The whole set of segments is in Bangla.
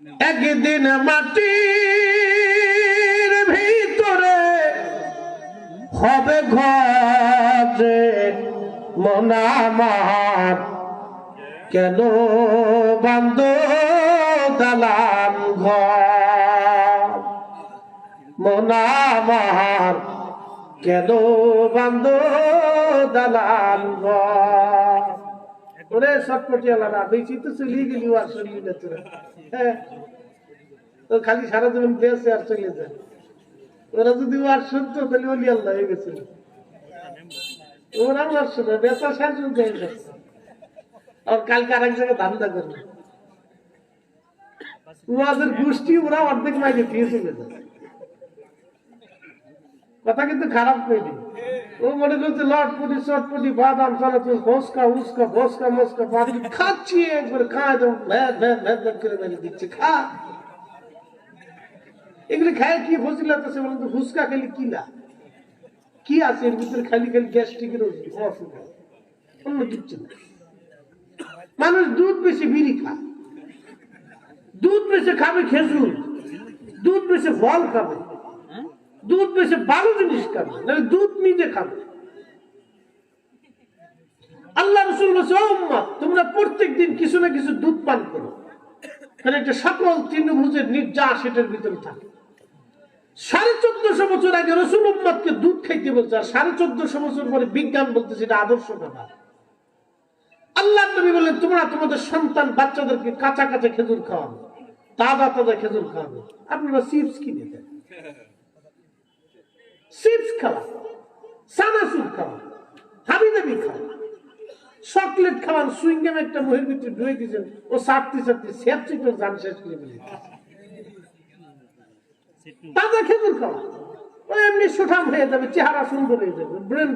একদিন মাটির ভিতরে হবে ঘরে মনামার কেন বান্দ দালান ঘর? মনামার কেন বান্দ দালান ঘর? ওরে সটপটি আলাদা বেশি তো চলিয়ে গেলি আর চলিয়ে না তোরা। হ্যাঁ তো খালি সারা জীবন বেঁচে আর চলে যায়। ওরা যদি তাহলে ওলি আল্লাহ হয়ে গেছিল ওরা আর শুনে বেচা হয়ে আর কালকে আরেক জায়গায় ধান্দা করবে। গোষ্ঠী, ওরা অর্ধেক মাইনে দিয়ে চলে কথা কিন্তু খারাপ কইনি ও মনে করছে, লটপটি, চটপটি, বাদাম চালাচ্ছে ফসকা উস্কা ফসকা মস্কা বাদি খাচ্ছি, একবার খায় তো ভ্যাট ভ্যাট ভ্যাট ভ্যাট করে মেরে দিচ্ছে, খা। এগুলি খায় কি ফসিলাত আছে বলুন তো ফুচকা খেলে কি না? কি আছে এর ভিতরে? খালি খালি গ্যাস্ট্রিকের অসুখ। অন্য কিচ্ছু না। মানুষ দুধ বেশি বিড়ি খায়। দুধ বেশি খাবে খেজুর। দুধ বেশি ফল খাবে। দুধ বেশি ভালো জিনিস খাবে দুধ নিজে খাবে। আল্লাহ রসুল বলছে "ও উম্মত, তোমরা প্রত্যেক দিন কিছু না কিছু দুধ পান করো। সকল তৃণভুজের নির্যাস এটার ভিতরে থাকে। সাড়ে চোদ্দশো বছর আগে রসুল উম্মতকে দুধ খাইতে বলছে আর সাড়ে চোদ্দশো বছর পরে বিজ্ঞান বলতেছে এটা আদর্শ খাবার আল্লাহ নবী বললেন তোমরা তোমাদের সন্তান বাচ্চাদেরকে কাঁচা কাঁচা খেজুর খাওয়াবে তাজা তাজা খেজুর খাওয়াবে। আপনারা চিপস কিনে দেন চিপস খাওয়া সানাসুর খাওয়া হাবি দাবি খাওয়া চকলেট খাওয়ান সুইংগাম একটা ভিতরে ঢুয়ে দিয়েছেন ও সারতে সারতে শেষ করে ফেলে তাজা খেজুর খাওয়া ও এমনি সুঠাম হয়ে যাবে, চেহারা সুন্দর হয়ে যাবে ব্রেন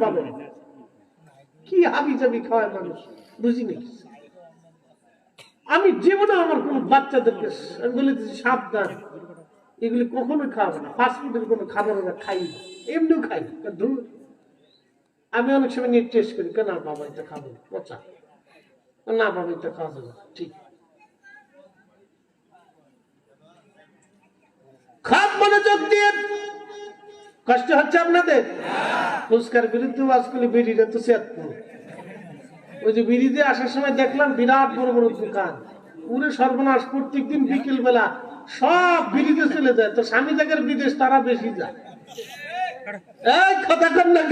কি হাবি জাবি খাওয়ায় মানুষ, বুঝি নাকি? আমি জীবনে আমার কোন বাচ্চাদেরকে আমি বলে দিচ্ছি সাবধান। এগুলি কখনো খাওয়াবো না। ফাস্টফুডের কোনো খাবার ওরা খাই না। এমনিও খাই না। আমি অনেক সময় নিয়ে টেস্ট করি, কেন বাবা এটা খাব পচা। না বাবা, এটা যাবে না। ঠিক। খাপ মনোযোগ দিয়ে। কষ্ট হচ্ছে আপনাদের? পুরস্কার বিরুদ্ধে আজকাল বিড়িটা তো সেতপুর ওই যে বিড়িতে আসার সময় দেখলাম বিরাট বড় বড় দোকান। পুরো সর্বনাশ প্রত্যেক দিন বিকেল বেলা সব বিড়িতে চলে যায়। তো স্বামী জায়গার বিদেশ, তারা বেশি যায়। এই, কথা কর না?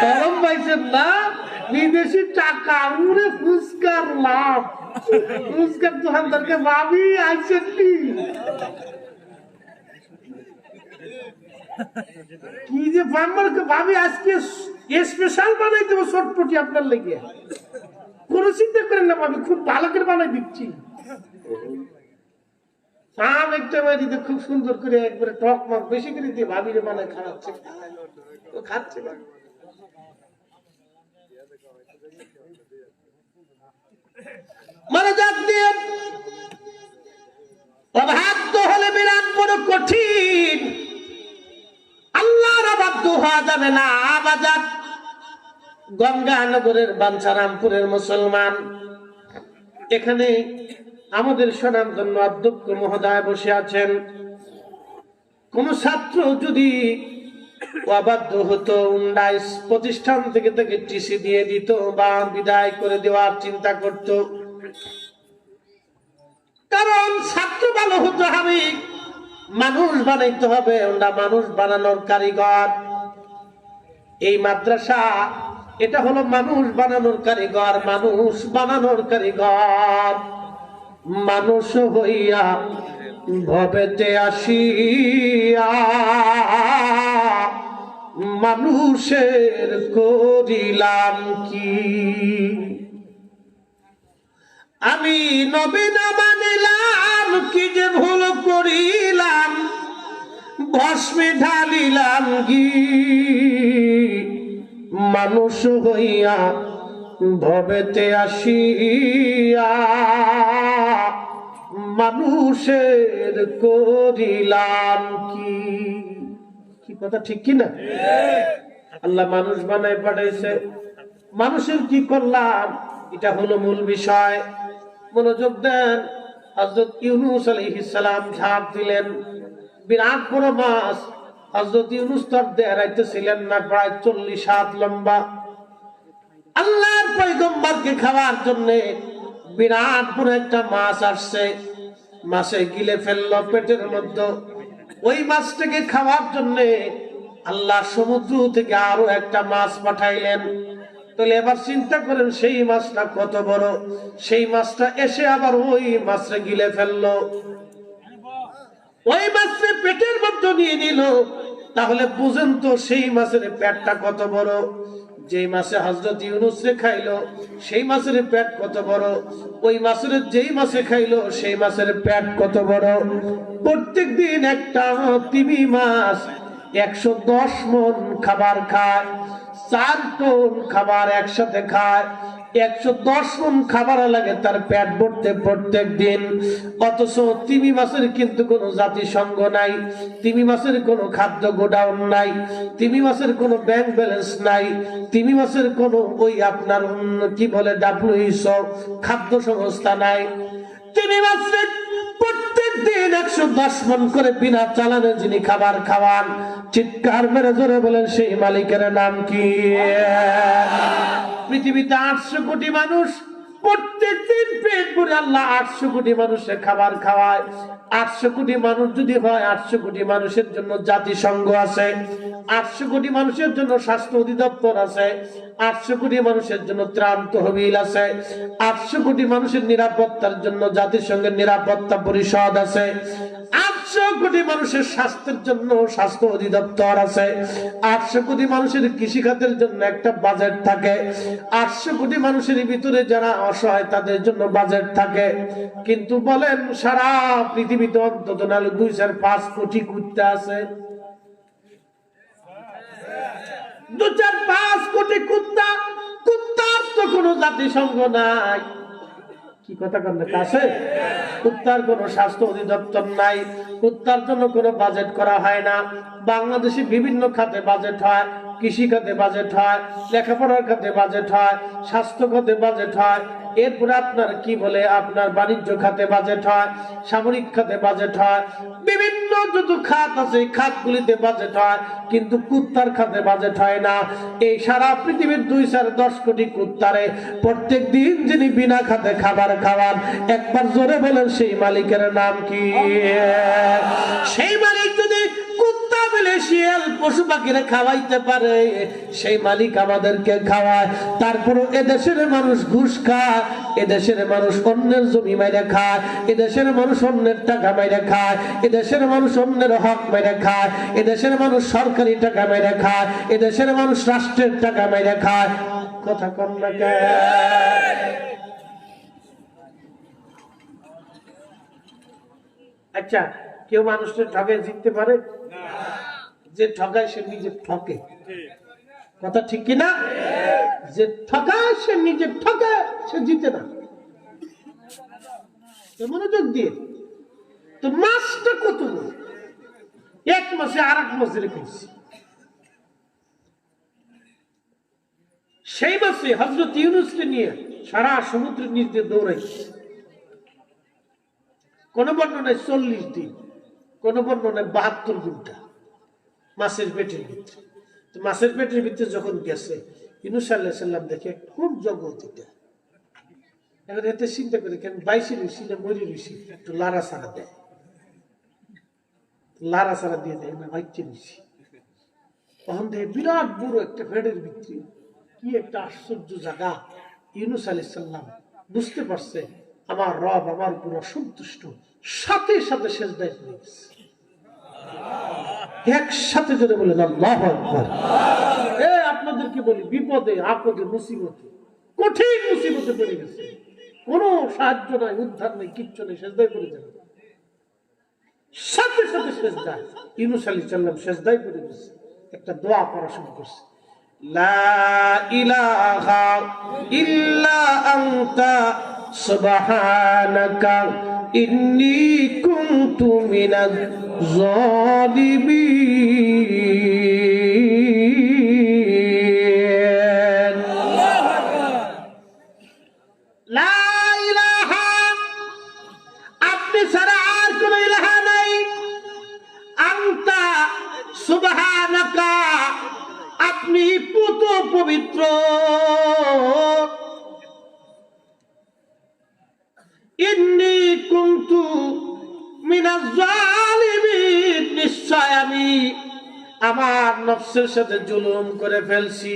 সরম পাইছেন না? বিদেশি টাকা উড়ে ফুচকার লাভ। ফুচকার দোকানদারকে ভাবি আইছেন নি কি যে বাম্বারকে ভাবি, আজকে স্পেশাল বানাই দেবো শর্টপটি আপনার লেগে। কোনো চিন্তা করেন না ভাবি, খুব ভালো করে বানাই দিচ্ছি। আম একটা বাড়িতে খুব সুন্দর করে একবারে টক মাক বেশি করে দিয়ে ভাবিরে বানায় খাওয়াচ্ছে। ও খাচ্ছে মানে যাক হলে বিরাট বড় কঠিন। আল্লাহর হওয়া যাবে না আবাজাত গঙ্গানগরের মুসলমান। এখানে আমাদের স্বনামধন্য অধ্যক্ষ মহোদয় বসে আছেন। কোন ছাত্র যদি অবাধ্য হতো প্রতিষ্ঠান থেকে তাকে টিসি দিয়ে দিত বা বিদায় করে দেওয়ার চিন্তা করত কারণ ছাত্র ভালো হতে হবে, মানুষ বানাইতে হবে মানুষ বানানোর কারিগর। এই মাদ্রাসা, এটা হলো মানুষ বানানোর কারিগর, মানুষ বানানোর কারিগর। মানুষ হইয়া ভবেতে আসিয়া, মানুষের করিলাম কি? আমি নবীন মানিলাম, কি যে ভুল করিলাম? ভস্মে ঢালিলাম গি মানুষ হইয়া ভবেতে আসিয়া মানুষের করিলাম কি? কি কথা, ঠিক কি না? আল্লাহ মানুষ বানায় পাঠাইছে। মানুষের কি করলাম? এটা হলো মূল বিষয়। মনোযোগ দেন। হজরত ইউনুস আলহিসাম ঝাঁপ দিলেন। বিরাট বড় মাছ হজরত ইউনুস তর দেড়াইতেছিলেন না, প্রায় চল্লিশ হাত লম্বা। আল্লাহর পৈগম্বরকে খাওয়ার জন্য বিরাট বড় একটা মাছ আসছে। মাছে গিলে ফেলল, পেটের মধ্যে। ওই মাছটাকে খাওয়ার জন্য আল্লাহ সমুদ্র থেকে আরও একটা মাছ পাঠাইলেন। তাহলে এবার চিন্তা করেন, সেই মাছটা কত বড়? সেই মাছটা এসে আবার ওই মাছটা গিলে ফেলল। ওই মাছটা পেটের মধ্যে নিয়ে নিল। তাহলে বুঝেন তো সেই মাছের পেটটা কত বড়। যে মাছে হজরত ইউনুস রে খাইলো, সেই মাছের পেট কত বড়। ওই মাছের যেই মাছে খাইলো, সেই মাছের পেট কত বড়। প্রত্যেক দিন একটা তিমি মাছ একশো দশ মন খাবার খায়। চার টন খাবার একসাথে খায়, একশো দশ মন খাবার লাগে তার পেট ভরতে প্রত্যেক দিন অথচ তিমি মাছের কিন্তু কোনো জাতিসংঘ নাই, তিমি মাছের কোনো খাদ্য গোডাউন নাই, তিমি মাছের কোনো ব্যাংক ব্যালেন্স নাই, তিমি মাছের কোনো ওই আপনার কি বলে ডাব্লিউএইচও খাদ্য সংস্থা নাই। তিমি মাছের প্রত্যেক দিন একশো দশ মন করে বিনা চালানে যিনি খাবার খাওয়ান, চিৎকার মেরে জোরে বলেন, সেই মালিকের নাম কি? পৃথিবীতে আটশো কোটি মানুষ প্রত্যেক দিন পেট ভরে আল্লাহ আটশো কোটি মানুষের খাবার খাওয়ায়। আটশো কোটি মানুষ যদি হয়, আটশো কোটি মানুষের জন্য জাতিসংঘ আছে। আটশো কোটি মানুষের জন্য স্বাস্থ্য অধিদপ্তর আছে। আটশো কোটি মানুষের জন্য ত্রাণ তহবিল আছে। আটশো কোটি মানুষের নিরাপত্তার জন্য জাতিসংঘের নিরাপত্তা পরিষদ আছে। আটশো কোটি মানুষের স্বাস্থ্যের জন্য স্বাস্থ্য অধিদপ্তর আছে। আটশো কোটি মানুষের কৃষি খাতের জন্য একটা বাজেট থাকে। আটশো কোটি মানুষের ভিতরে যারা অসহায়, তাদের জন্য বাজেট থাকে। কিন্তু বলেন, সারা পৃথিবীতে অন্তত নাহলে দুই চার পাঁচ কোটি কুত্তা আছে। দু চার পাঁচ কোটি কুত্তা, কুত্তার তো কোনো জাতিসংঘ নাই। কি কথা কন্যা কাছে কুত্তার কোনো স্বাস্থ্য অধিদপ্তর নাই কুত্তার জন্য কোনো বাজেট করা হয় না। বাংলাদেশে বিভিন্ন খাতে বাজেট হয়, কৃষি খাতে বাজেট হয়, লেখাপড়ার খাতে বাজেট হয়, স্বাস্থ্য খাতে বাজেট হয় এরপরে আপনার কি বলে আপনার বাণিজ্য খাতে বাজেট হয় সামরিক খাতে বাজেট হয় বিভিন্ন যত খাত আছে খাতগুলিতে বাজেট হয় কিন্তু কুত্তার খাতে বাজেট হয় না। এই সারা পৃথিবীর দুই চার দশ কোটি কুত্তারে প্রত্যেক দিন যিনি বিনা খাতে খাবার খাওয়ান একবার জোরে বলেন সেই মালিকের নাম কি? সেই মালিক শিয়াল পশু পাখিরা খাওয়াইতে পারে, সেই মালিক আমাদেরকে খাওয়ায়। তারপরও এদেশের মানুষ ঘুষ খায়, এদেশের মানুষ অন্যের জমি মাইরে খায়, এদেশের মানুষ অন্যের টাকা মাইরে খায়, এদেশের মানুষ অন্যের হক মেরে খায়, এদেশের মানুষ সরকারি টাকা মেরে খায়, এদেশের মানুষ রাষ্ট্রের টাকা মেরে খায়। কথা কম না কেন? আচ্ছা কেউ মানুষের ঠকে জিততে পারে? যে ঠকায় সে নিজে ঠকে। কথা ঠিক কিনা যে ঠকায় সে নিজে ঠকে সে জিতে না। মনোযোগ দিয়ে। তো মাসটা কত এক মাসে আর এক মাসে রেখেছি সেই মাসে হজরত ইউনুসকে নিয়ে সারা সমুদ্রের নিচ দিয়ে দৌড়াইছে কোন বর্ণনায় চল্লিশ দিন কোন বর্ণনায় বাহাত্তর ঘণ্টা। মাছের পেটের ভিতরে। তো মাছের পেটের ভিতরে যখন গেছে ইনুস আল্লাহ সাল্লাম দেখে খুব জগৎ এবার এতে চিন্তা করে কেন বাইশে রুইছি না মরি রুইছি একটু লারা সারা দেয়। লারা সারা দিয়ে দেয় না বাইচে তখন দেখে বিরাট বড় একটা ফেডের ভিতরে কি একটা আশ্চর্য জায়গা। ইউনুস আলাইহিস সাল্লাম বুঝতে পারছে, আমার রব আমার উপর অসন্তুষ্ট, সাথে সাথে শেষ দায় গেছে। একসাথে যদি বলেন, আল্লাহ এ, আপনাদেরকে বলি, বিপদে, আপদে, মুসিবতে, কঠিন মুসিবতে পড়ে গেছে। কোনো সাহায্য নাই, উদ্ধার নেই, কিচ্ছু নেই শেষদায় পড়ে যাবে সাথে সাথে শেষদায় ইউনুস আলী পড়ে গেছে। একটা দোয়া করা শুরু করছে। লা ইলাহা ইল্লা আনতা, সুবহানাকা ইন্নী কুনতু মিনাজ জালিমিন। লা ইলাহা ছাড়া আর কোন ইলাহা নাই। আন্তা সুবহানাকা, আপনি পুত পবিত্র। ইন্নি কুনতু নিশ্চয় আমি আমার নফসের সাথে জুলুম করে ফেলছি।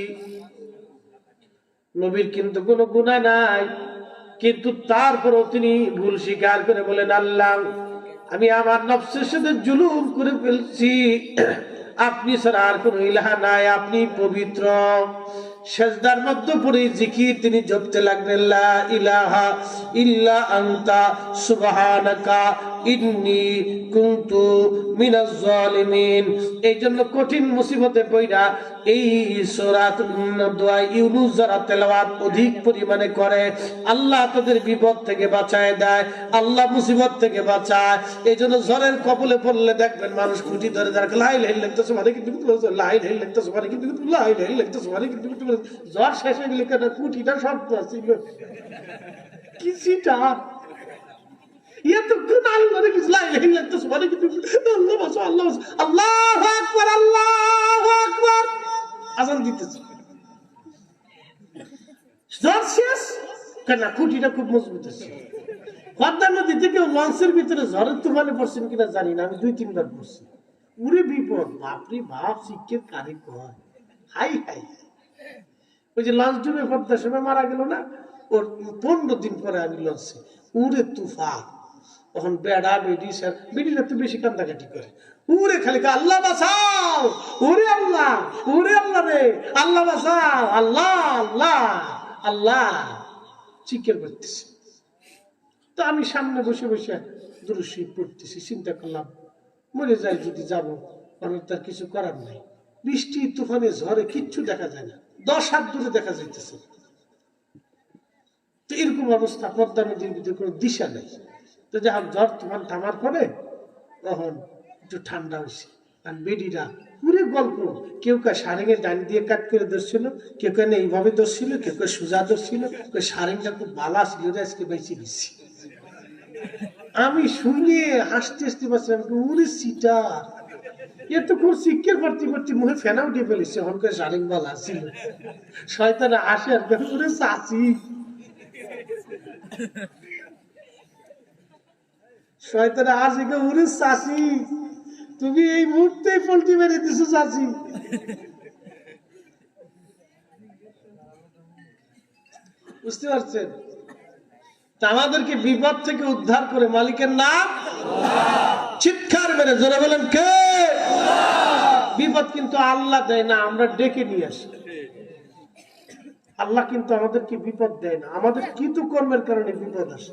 নবীর কিন্তু কোনো গুণা নাই, কিন্তু তারপরও তিনি ভুল স্বীকার করে বলেন, আল্লাহ, আমি আমার নফসের সাথে জুলুম করে ফেলছি। আপনি ছাড়া আর কোনো ইলাহা নাই, আপনি পবিত্র। সেজদার মধ্যে পড়ে জিকির তিনি জপতে লাগলেন লা ইলাহা ইল্লা আনতা সুবহানাকা বাঁচায় এই জন্য কবলে পড়লে দেখবেন মানুষ খুঁটি ধরে দাঁড়ায় লাই লাই লাগতেছে মানে কিন্তু লাই লাই লাগতেছে মানে কিন্তু লাই লাই লাগতেছে মানে কিন্তু জ্বর শেষ হয়ে গেলে কেন? খুঁটিটা শব্দ কিছুটা আজান দিতেছে জ্বর শেষ কেন জানি আমি দুই তিনবার পড়ছি উড়ে বিপদ বাপরে বাপ শিক্ষের কারে কয় হাই হাই ওই যে লঞ্চ ডুবে পদ্মার সময় মারা গেল না ওর পনেরো দিন পরে আমি লঞ্চে উড়ে তুফান তখন বেড়া বেডি স্যার, বেডিরা তো বেশি কান্দাকাটি করে। উড়ে খালি আল্লাহ বাঁচাও! ওরে আল্লাহ ওরে আল্লাহ রে, আল্লাহ বাঁচাও! আল্লাহ আল্লাহ আল্লাহ। চিকের করতেছে। তো আমি সামনে বসে বসে দুরুশি পড়তেছি, চিন্তা করলাম, মরে যাই যদি যাব, কারণ তার কিছু করার নাই। বৃষ্টি, তুফানে ঝড়ে কিচ্ছু দেখা যায় না। দশ হাত দূরে দেখা যাইতেছে। তো এরকম অবস্থা পদ্মা নদীর ভিতরে কোনো দিশা নেই। তো যখন ঝড় তুফান থামার পরে তখন একটু ঠান্ডা হয়েছে। আর বেডিরা পুরে গল্প। কেউ কে সারেঙে ডানি দিয়ে কাট করে ধরছিল কেউ কেন এইভাবে ধরছিল কেউ কে সোজা ধরছিল কেউ সারেংটা খুব বালা ছিল রে, আজকে বেঁচে গেছি আমি শুনে হাসতে হাসতে পারছিলাম উড়ে সিটা এত খুব শিক্ষের ভর্তি করতে মুখে ফেনা উঠে ফেলেছে হনকে সারেং বালা ছিল। শয়তানে আসে আর উড়ে চাচি। শয়তানে আসে কে উড়ে চাচি। তুমি এই মুহূর্তে পোল্ট্রি মেরে দিছো চাচি। বুঝতে পারছেন? আমাদেরকে বিপদ থেকে উদ্ধার করে মালিকের নাম চিৎকার মেরে, জোরে বলেন কে? বিপদ কিন্তু আল্লাহ দেয় না, আমরা ডেকে নিয়ে আসি। আল্লাহ কিন্তু আমাদেরকে বিপদ দেয় না। আমাদের কিন্তু কর্মের কারণে বিপদ আসে।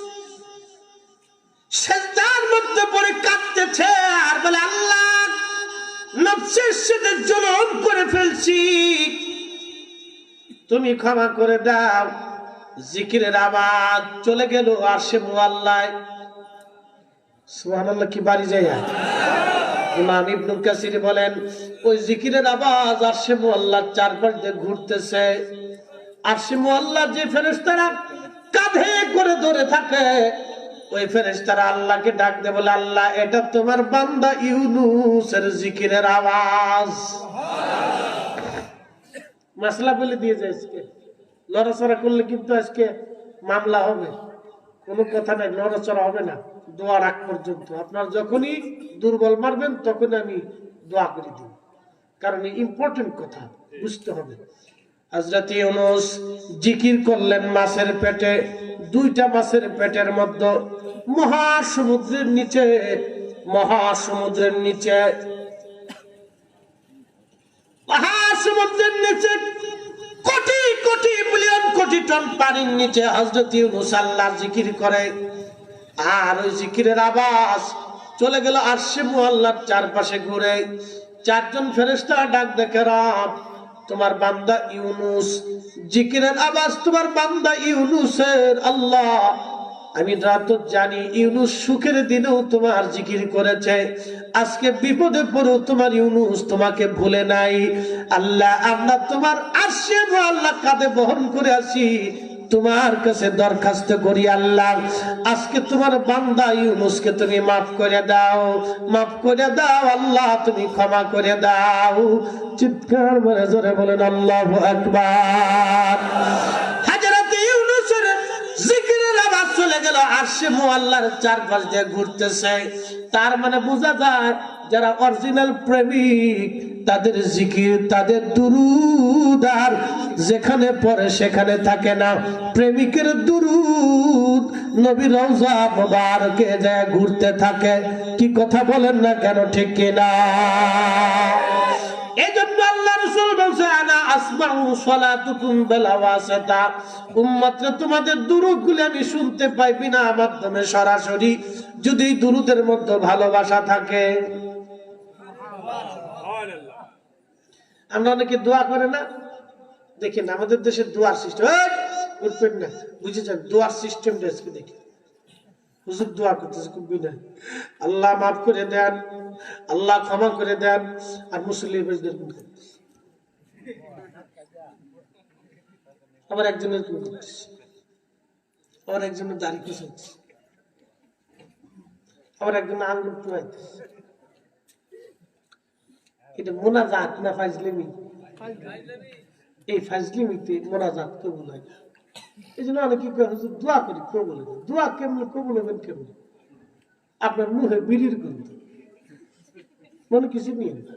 সেজদার মধ্যে পড়ে কাঁদতেছে আর বলে, আল্লাহ, নফসের সাথে জুলুম করে ফেলছি। তুমি ক্ষমা করে দাও। জিকিরের আওয়াজ চলে গেল আর সে মোয়াল্লায় কি বাড়ি যায়? ইমাম ইবনুল কাসির বলেন, ওই জিকিরের আওয়াজ আর সে মোয়াল্লার চারপাশ দিয়ে ঘুরতেছে। আর সে মোয়াল্লার যে ফেরেস্তারা কাঁধে করে ধরে থাকে। ওই ফেরেশতারা আল্লাহকে ডাক দে বলে, আল্লাহ, এটা তোমার বান্দা ইউনুসের জিকিরের আওয়াজ। মাসলা বলে দিয়েছে আজকে। লড়াচড়া করলে কিন্তু আজকে মামলা হবে। কোনো কথা নাই লড়াচড়া হবে না। দোয়া রাখ পর্যন্ত। আপনার যখনই দুর্বল মারবেন তখন আমি দোয়া করে দিব। কারণ ইম্পর্টেন্ট কথা, বুঝতে হবে। হজরত ইউনুস জিকির করলেন মাছের পেটে, দুইটা মাছের পেটের মধ্যে মহাসমুদ্রের নিচে মহাসমুদ্রের নিচে মহাসমুদ্রের নিচে কোটি কোটি বিলিয়ন কোটি টন পানির নিচে হজরত ইউনুস আল্লাহর জিকির করে। আর ওই জিকিরের আবাস চলে গেল আরশে মুআল্লার চারপাশে ঘুরে। চারজন ফেরেশতা ডাক দেখে, রাব তোমার বান্দা ইউনুস। জিকিরের আওয়াজ তোমার বান্দা ইউনুসের। আল্লাহ, আমি রাত জানি ইউনুস সুখের দিনেও তোমার জিকির করেছে। আজকে বিপদে পড়েও তোমার ইউনুস তোমাকে ভুলে নাই। আল্লাহ, আমরা তোমার আরশে আল্লাহ কাঁধে বহন করে আসি। তোমার কাছে দরখাস্ত করি আল্লাহ। আজকে তোমার বান্দা ইউনুসকে তুমি মাফ করে দাও। মাফ করে দাও আল্লাহ, তুমি ক্ষমা করে দাও। চিৎকার মানে জোরে বলেন, আল্লাহ আওয়াজ চলে ঘুরতেছে। তার মানে বোঝা যায়, যারা অরিজিনাল প্রেমিক, তাদের জিকির, তাদের দুরুদ আর যেখানে পড়ে সেখানে থাকে না। প্রেমিকের দুরুদ নবী রওজা মোবারকে যায় ঘুরতে থাকে। কি কথা বলেন না কেন ঠিক কিনা? এই আল্লাহ রসুল বলছে আনা আসমাউ সালাতুকুম বেলা ওয়াসাতা উম্মতরে তোমাদের দুরুদগুলি আমি শুনতে পাই বিনা মাধ্যমে সরাসরি। যদি দুরুদের মধ্যে ভালোবাসা থাকে। আমরা অনেকে দোয়া করে না? দেখেন, আমাদের দেশে দোয়ার সিস্টেম উঠবেন না বুঝেছেন দোয়ার সিস্টেমটা আজকে দেখি হুজুর দোয়া করতেছে, খুব বিনয় আল্লাহ মাফ করে দেন, আল্লাহ ক্ষমা করে দেন, আর মুসলিম আবার একজনের কি করতেছে। আবার একজনের দাড়ি কুচাইছে আবার একজনের আঙ্গুল টুয়াইতেছে এটা মোনাজাত না ফাজলিমি? এই ফাজলিমিতে মোনাজাত কবুল হয় এই জন্য অনেকে দোয়া করি, কবুল হবে দোয়া কেমন কবুল হবেন কেমন? আপনার মুখে বিড়ির গন্ধ। মনে কিছু নিয়ে না।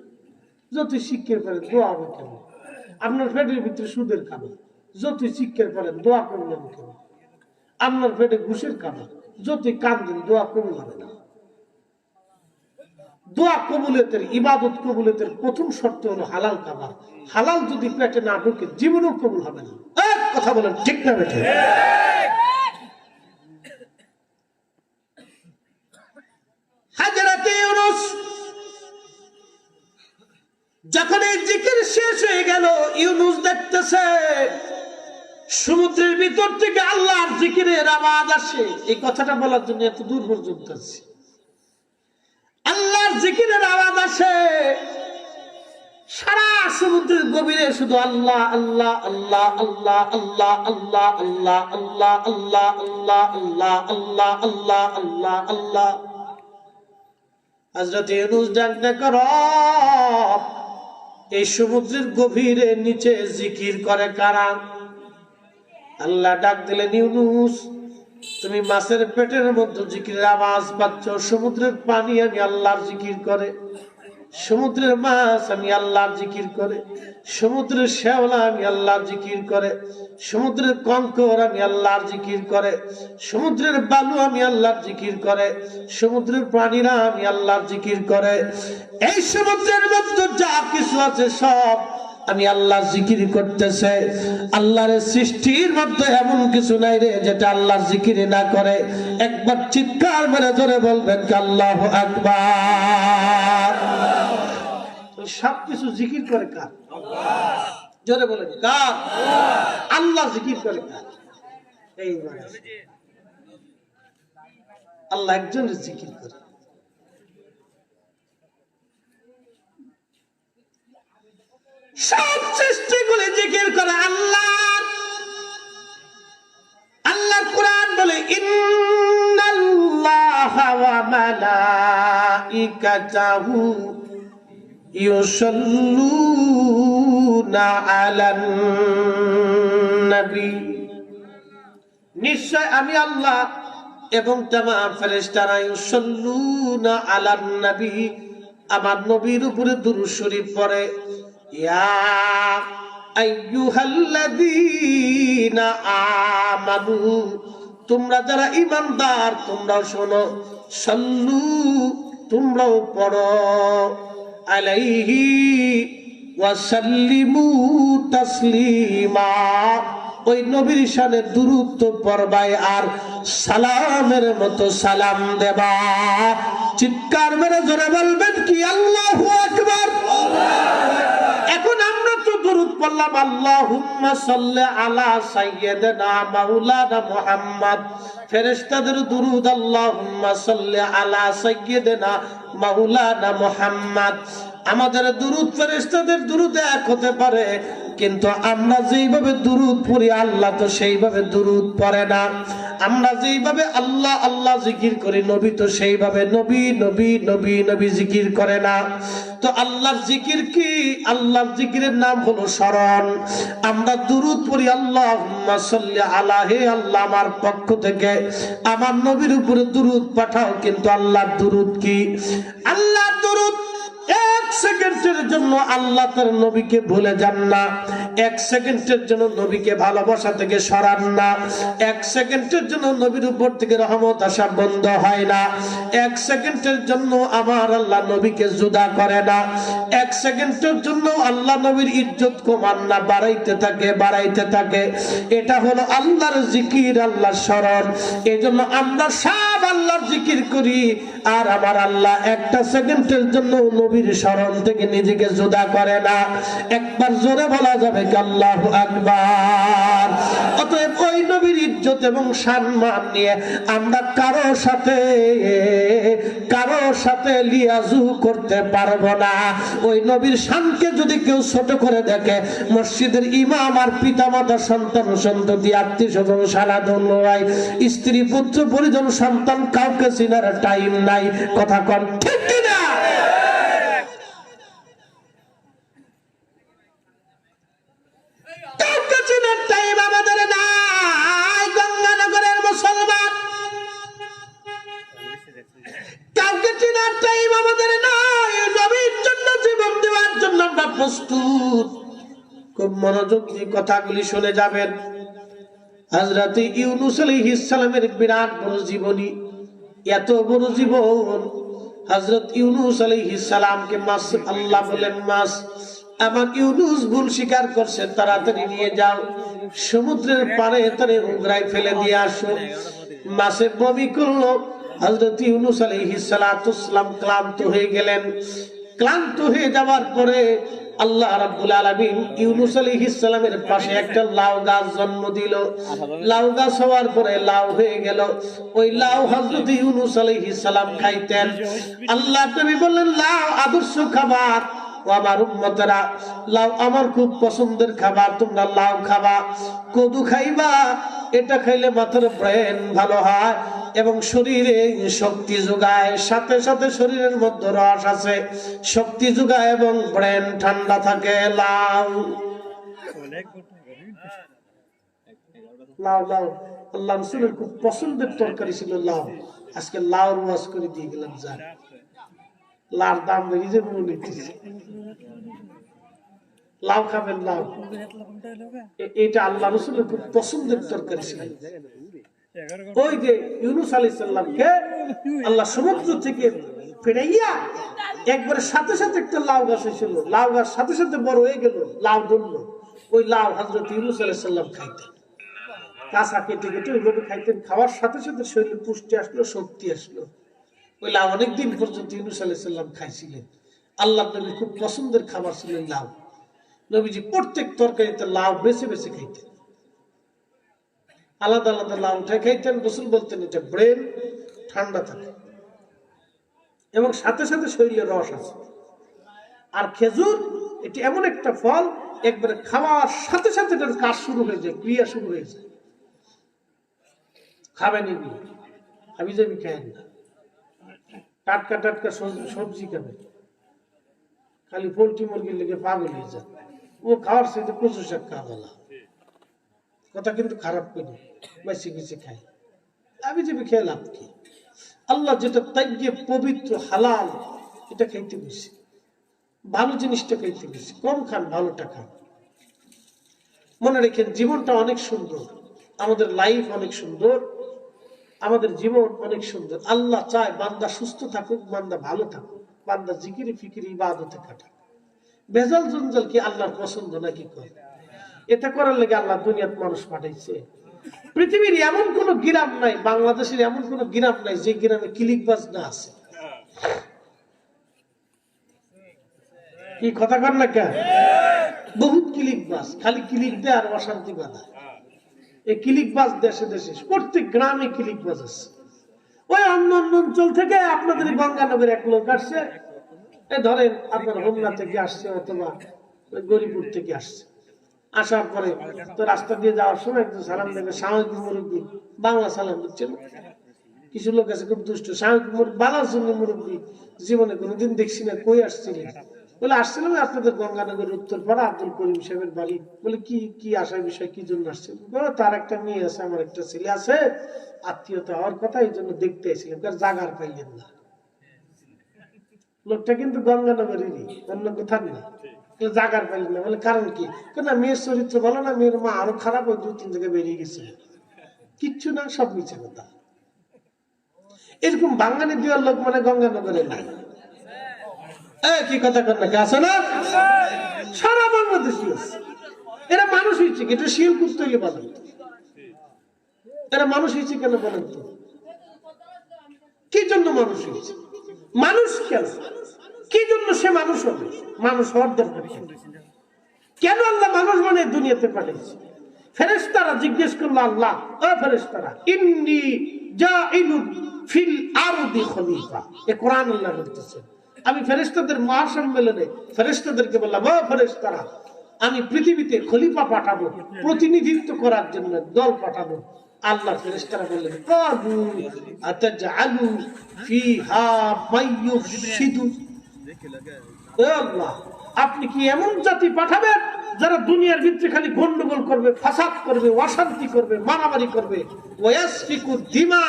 যতই শিক্ষার পরে দোয়া হবে কেমন? আপনার পেটের ভিতরে সুদের খাবার যতই শিক্ষার পরে দোয়া করবেন কেমন? আপনার পেটে ঘুষের খাবার যতই কান্দেন, দোয়া কবুল হবে না। দোয়া কবুলেতের, ইবাদত কবুলেতের প্রথম শর্ত হলো হালাল খাবার। হালাল যদি পেটে না ঢুকে, জীবনেও কবুল হবে না। এক কথা বলেন, ঠিক না বেঠে? হাজারাতে যখন এই জিকির শেষ হয়ে গেল, ইউনুস দেখতেছে, সমুদ্রের ভিতর থেকে আল্লাহর জিকিরের আওয়াজ আসে। এই কথাটা বলার জন্য এত দূর পর্যন্ত আছে। সমুদ্রের শুধু আল্লাহ আল্লাহ আল্লাহ আল্লাহ আল্লাহ আল্লাহ আল্লাহ আল্লাহ আল্লাহ আল্লাহ আল্লাহ আল্লাহ আল্লাহ আল্লাহ আল্লাহ হজরত ইউনুস ডাক কর এই সমুদ্রের গভীরে নিচে জিকির করে কারা আল্লাহ ডাক দিলেন ইউনুস তুমি মাছের পেটের মধ্যে জিকিরের আওয়াজ পাচ্ছ সমুদ্রের পানি আমি আল্লাহর জিকির করে সমুদ্রের মাছ আমি আল্লাহর জিকির করে, সমুদ্রের শ্যাওলা আমি আল্লাহর জিকির করে, সমুদ্রের কঙ্কর আমি আল্লাহর জিকির করে, সমুদ্রের বালু আমি আল্লাহর জিকির করে, সমুদ্রের প্রাণীরা আমি আল্লাহর জিকির করে। এই সমুদ্রের মধ্যে যা কিছু আছে সব আমি আল্লাহ জিকির করতেছে। আল্লাহর সৃষ্টির মধ্যে এমন কিছু নাই রে, যেটা আল্লাহর জিকির না করে। একবার চিৎকার মেরে ধরে বলবেন আল্লাহ আকবার। সব কিছু জিকির করে কার? আল্লাহ জিকির করে আল্লাহ একজনের জিকির করে। সব সৃষ্টিগুলি জিকির করে আল্লাহ। আল্লাহর কোরআন বলে নবী। নিশ্চয় আমি আল্লাহ এবং তামাম ফেরেশতারা আলান নবী। আমার নবীর উপরে দুরূদ শরীফ পড়ে ইয়া আইয়ুহাল্লাযীনা আমানু তোমরা যারা ঈমানদার, তোমরাও শোনো। সাল্লু, তোমরাও পড়ো। আলাইহি ওয়াসাল্লিমু তাসলিমা। ওই নবীর শানে দুরুদ তো আর সালামের মতো সালাম দেবা। চিৎকার মেরে জোরে বলবেন কি? আল্লাহু আকবার। এখন আমরা তো দরুদ পড়লাম, আল্লাহুম্মা সাল্লি আলা সাইয়্যিদিনা মাওলানা মুহাম্মদ। ফেরেশতাদের দুরুদ, আল্লাহুম্মা সাল্লি আলা সাইয়্যিদিনা মাওলানা মুহাম্মদ। আমাদের দুরুদ, ফেরেশতাদের দুরুদ এক হতে পারে, কিন্তু আমরা যেইভাবে দুরুদ পড়ি, আল্লাহ তো সেইভাবে দুরুদ পড়ে না। আমরা যেইভাবে আল্লাহ আল্লাহ জিকির করি, নবী তো সেইভাবে নবী নবী নবী নবী জিকির করে না। তো আল্লাহর জিকির কি? আল্লাহর জিকিরের নাম হলো স্মরণ। আমরা দুরুদ পড়ি আল্লাহ সাল্লি আলা, হে আল্লাহ আমার পক্ষ থেকে। আমার নবীর উপরে দুরুদ পাঠাও, কিন্তু আল্লাহর দুরুদ কি? আল্লাহর দুরুদ এক সেকেন্ডের জন্য আল্লাহ তার নবীকে ভুলে যান না। এক সেকেন্ডের জন্য নবীকে ভালোবাসা থেকে সরান না। এক সেকেন্ডের জন্য নবীর উপর থেকে রহমত আসা বন্ধ হয় না। এক সেকেন্ডের জন্য আমার আল্লাহ নবীকে জুদা করে না। এক সেকেন্ডের জন্য আল্লাহ নবীর ইজ্জত কমান না, বাড়াইতে থাকে বাড়াইতে থাকে। এটা হলো আল্লাহর জিকির, আল্লাহর স্মরণ। এই জন্য আমরা সব আল্লাহর জিকির করি। আর আমার আল্লাহ একটা সেকেন্ডের জন্য নবীর স্মরণ থেকে নিজেকে জুদা করে না। একবার জোরে বলা যাবে আল্লাহ আকবার। অতএব ওই নবীর ইজ্জত এবং সম্মান নিয়ে আমরা কারও সাথে কারও সাথে লিয়াজু করতে পারব না। ওই নবীর শানকে যদি কেউ ছোট করে দেখে, মসজিদের ইমাম আর পিতা মাতা সন্তান, সন্ততি আত্মীয় স্বজন সারা ধন্যবাদ স্ত্রী, পুত্র, পরিজন, সন্তান, কাউকে চিনার টাইম নাই। কথা কন, ঠিক প্রস্তুত। খুব মনোযোগ দিয়ে কথাগুলি শুনে যাবেন। হাজরাতে ইউনুস আলাইহিস সালামের বিরাট বড় জীবনী। এত বড় জীবন হযরত ইউনুস আলাইহিস সালামকে মাস আল্লাহ বলেন, মাস, আমার ইউনুস ভুল স্বীকার করছে, তাড়াতাড়ি নিয়ে যাও। সমুদ্রের পারে তারে উগরাই ফেলে দিয়ে আসো। মাসে বমি করল। হযরত ইউনুস আলাইহিস সালাম ক্লান্ত হয়ে গেলেন। ক্লান্ত হয়ে যাওয়ার পরে আল্লাহ পাশে একটা লাউ গাছ জন্ম লাউ গাছ হওয়ার পরে লাউ হয়ে ওই লাউ ইউনুস খাইতেন। আল্লাহ বললেন, লাউ আদর্শ খাবার। ও আমার লাউ আমার খুব পছন্দের খাবার, তোমরা লাউ খাবা। কদু খাইবা এটা খাইলে মাথার ব্রেন ভালো হয় এবং শরীরে শক্তি যোগায়, সাথে সাথে শরীরের মধ্যে রস আছে। শক্তি যোগায় এবং ব্রেন ঠান্ডা থাকে। লাউ। লাউ লাউ। আল্লাহ রসুলের খুব পছন্দের তরকারি ছিল লাউ। আজকে লাউ রোয়াজ করে দিয়ে গেলাম যা লাউর দাম বেরিয়ে যাবে মনে। লাউ খাবেন লাউ। এটা আল্লাহ রসুলের খুব পছন্দের তরকারি ছিল। ওই যে ইউনুস আলী সাল্লামকে আল্লাহ সমুদ্র থেকে ফেরাইয়া একবারে সাথে সাথে একটা লাউ গাছ হয়েছিল। লাউ গাছ সাথে সাথে বড় হয়ে গেল, লাউ ধরলো। ওই লাউ হজরত ইউনুস আলী সাল্লাম খাইতেন। কাঁচা কেটে কেটে ওইভাবে খাইতেন। খাওয়ার সাথে সাথে শরীরে পুষ্টি আসলো, শক্তি আসলো। ওই লাউ অনেকদিন পর্যন্ত ইউনুস আলী সাল্লাম খাইছিলেন। আল্লাহ নবী খুব পছন্দের খাবার ছিলেন লাউ। নবীজি প্রত্যেক তরকারিতে লাউ বেছে বেছে খাইতেন। আলাদা আলাদা লাউ উঠে খাইতেন গোসল বলতেন, এটা ব্রেন ঠান্ডা থাকে। এবং সাথে সাথে শরীরে রস আছে। আর খেজুর, এটি এমন একটা ফল, একবারে খাওয়ার সাথে সাথে এটার কাজ শুরু হয়ে যায়, ক্রিয়া শুরু হয়ে যায়। খাবেন এগুলো আমি যাবি খায়েন না। টাটকা টাটকা সবজি- খাবেন। খালি পোলট্রি মুরগির লেগে পাগল হয়ে যায় ও খাওয়ার সাথে কচু শাক খাওয়া ভালো। কথা কিন্তু খারাপ করি, বেশি বেশি খাই। আমি যাবি খেয়ে লাভ কি? আল্লাহ যেটা তাইয়ে পবিত্র, হালাল, এটা খাইতে বেশি ভালো জিনিসটা খাইতে বেশি কম খান, ভালোটা খান। মনে রেখেন, জীবনটা অনেক সুন্দর। আমাদের লাইফ অনেক সুন্দর। আমাদের জীবন অনেক সুন্দর। আল্লাহ চায় বান্দা সুস্থ থাকুক, বান্দা ভালো থাকুক। বান্দা জিকিরি ফিকিরি ইবাদতে কাটাক। ভেজাল জঞ্জাল কি আল্লাহর পছন্দ নাকি করে এটা করার লেগে আল্লাহ দুনিয়াত মানুষ পাঠাইছে। পৃথিবীর এমন কোন গ্রাম নাই, বাংলাদেশের এমন কোন গ্রাম নাই যে গ্রামে কিলিকবাজ না আছে। কি কথা কর না কেন? বহুত কিলিকবাজ খালি কিলিক দেয় আর অশান্তি বাঁধা। এই কিলিকবাজ দেশে দেশে, প্রত্যেক গ্রামে কিলিকবাজ আছে। ওই অন্য অন্য অঞ্চল থেকে আপনাদের এই গঙ্গানগর এক লোক আসছে ধরেন আপনার হোমনা থেকে আসছে অথবা গরিপুর থেকে আসছে। আসার পরে তো রাস্তা দিয়ে যাওয়ার সময় একটু সালাম দেবে মুরব্বী, বাংলা সালাম কিছু লোক আছে খুব দুষ্ট সাময়িক মুরব্বী, জীবনে কোনোদিন দেখছি না, কই আসছিলেন? বলে, আসছিলাম আপনাদের গঙ্গানগর উত্তর পাড়া আব্দুল করিম সাহেবের বাড়ি। বলে, কি কি আসার বিষয়, কি জন্য আসছেন? বলে, তার একটা মেয়ে আছে, আমার একটা ছেলে আছে, আত্মীয়তা হওয়ার কথা, এই জন্য দেখতে এসেছিলাম জাগার পাইলেন না। লোকটা কিন্তু গঙ্গানগরেরই অন্য কোথার না জাগার পাইলেন না বলে কারণ কি? কেন মেয়ের চরিত্র ভালো না মেয়ের মা আরও খারাপ ওই দু তিন থেকে বেরিয়ে গেছে। কিচ্ছু না সব মিছে কথা। এরকম বাঙালি দেওয়ার লোক মানে গঙ্গানগরে নাই। কি কথা কর না আছে না। সারা বাংলাদেশি আছে এরা মানুষ হয়েছে কি? এটা শিল কুত্ত হইলে বলেন। এরা মানুষ হয়েছে কেন বলেন তো? কি জন্য মানুষ হয়েছে? মানুষ কেন কি জন্য সে মানুষ হবে? মানুষ হওয়ার দরকার কেন আল্লাহ মানুষ মানে দুনিয়াতে পাঠিয়েছে? ফেরেশতারা জিজ্ঞেস করল, আল্লাহ, ও ফেরেশতারা, ইন্নি জাইলু ফিল খলিফা। এ কোরআন আল্লাহ বলতেছে। আমি ফেরেশতাদের মহাসম্মেলনে ফেরেশতাদেরকে বললাম, ও ফেরেশতারা, আমি পৃথিবীতে খলিফা পাঠাবো, প্রতিনিধিত্ব করার জন্য দল পাঠাবো আল্লাহ ফেরেশতারা বললেন ফিহা মাইয়ুফসিদু আল্লাহ, আপনি কি এমন জাতি পাঠাবেন যারা দুনিয়ার ভিতরে খালি গন্ডগোল করবে, ফাসাদ করবে, অশান্তি করবে, মারামারি করবে, ওয়াসফিকু দিমা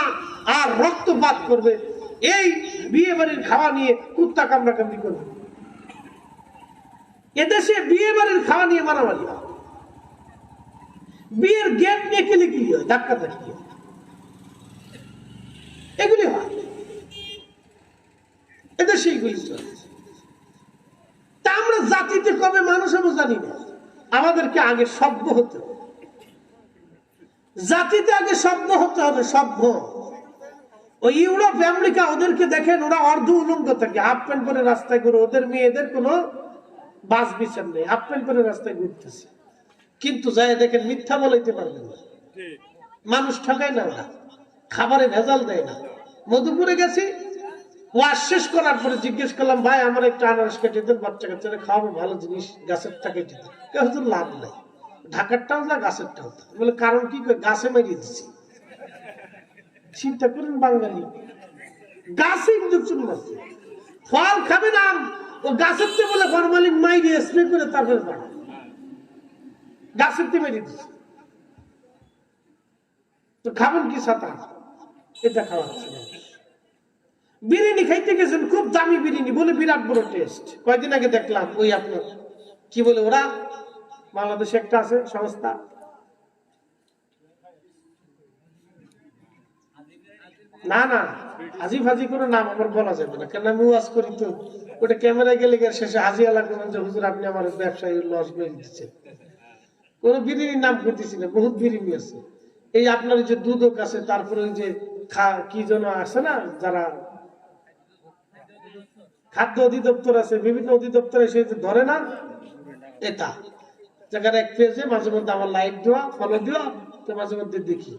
আর রক্তপাত করবে? এই বিয়ে বাড়ির খাওয়া নিয়ে কুত্তা কামড়া কামড়ি করবে। এদেশে বিয়ে বাড়ির খাওয়া নিয়ে মারামারি হয়। বিয়ের গেট নিয়ে কেলে কি হয়? ধাক্কা ধাক্কি হয়? এগুলি হয়। এদেশে এগুলি চলে তা আমরা জাতিতে কবে মানুষ হব জানি না। আমাদেরকে আগে সভ্য হতে হবে। জাতিতে আগে সভ্য হতে হবে, সভ্য। ওই ইউরোপ, আমেরিকা, ওদেরকে দেখেন, ওরা অর্ধ উলঙ্গ থাকে। হাফ প্যান্ট পরে রাস্তায় ঘুরে, ওদের মেয়েদের কোনো বাস বিচার নেই। হাফ প্যান্ট পরে রাস্তায় ঘুরতেছে। কিন্তু যাই দেখেন মিথ্যা বলাইতে পারবে না। মানুষ ঠকায় না খাবারে ভেজাল দেয় না। মধুপুরে গেছি ওয়াশ শেষ করার পরে জিজ্ঞেস করলাম, ভাই, আমার একটা আনারস কেটে দেন বাচ্চা কাচ্চারা খাওয়াবো, ভালো জিনিস, গাছের টাকা কেটে দেন লাভ নাই। ঢাকারটাও যা গাছেরটাও তা। বলে, কারণ কি? গাছে মারিয়ে দিচ্ছি চিন্তা করেন বাঙালি। গাছে ইঞ্জেকশন মারছে। ফল খাবে না, ও গাছের তে বলে, ফরমালিন মাইরে, স্প্রে করে তারপরে বাড়া গাছের দিচ্ছে তো খাবেন কি এটা। বিরিয়ানি খাইতে গেছেন, খুব দামি বিরিয়ানি, বলে বিরাট বড় টেস্ট কয়েকদিন আগে দেখলাম ওই আপনার, কি বলে ওরা? বাংলাদেশে একটা আছে, সংস্থা। না না, হাজি ফাজি করে নাম আমার বলা যাবে না। কেন আমি ওয়াজ করি তো, ওটা ক্যামেরায় গেলে শেষে হাজি আলা করবেন যে, হুজুর, আপনি আমার ব্যবসায়ী লস করে দিচ্ছেন কোন বিরিয়ানির নাম করতেছি না, বহুত বিরিয়ানি আছে। এই আপনার যে দুদক আছে, তারপরে ওই যে খা- কি যেন আছে না, যারা খাদ্য অধিদপ্তর আছে, বিভিন্ন অধিদপ্তর যে ধরে না, এটা। যেখানে এক পেজে, মাঝে মধ্যে আমার লাইক দেওয়া ফলো দেওয়া, তো মাঝে মধ্যে দেখি।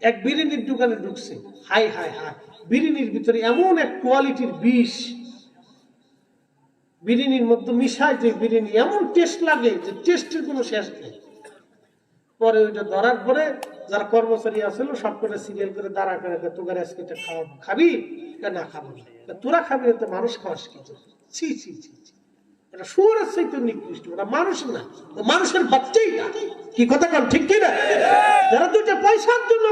এক বিরিয়ানির দোকানে ঢুকছে। Hi hi hi. বিরিয়ানির ভিতরে এমন এক কোয়ালিটির বিষ। বিরিয়ানির মধ্যে মিশায় যে বিরিয়ানি এমন টেস্ট লাগে যে টেস্টের কোনো শেষ নেই। পরে ওইটা ধরার পরে যারা কর্মচারী আসছিল সব করে সিরিয়াল করে দাঁড়া করে তোকে আজকে এটা খাওয়াবো, খাবি? না খাব তোরা খাবি না, তো মানুষ খাওয়াস কি? ছি ছি ছি ছি। এটা সুরের চাইতে নিকৃষ্ট, ওটা মানুষ না। মানুষের বাচ্চাই না। কি কথা কন ঠিক কি না যারা দুইটা পয়সার জন্য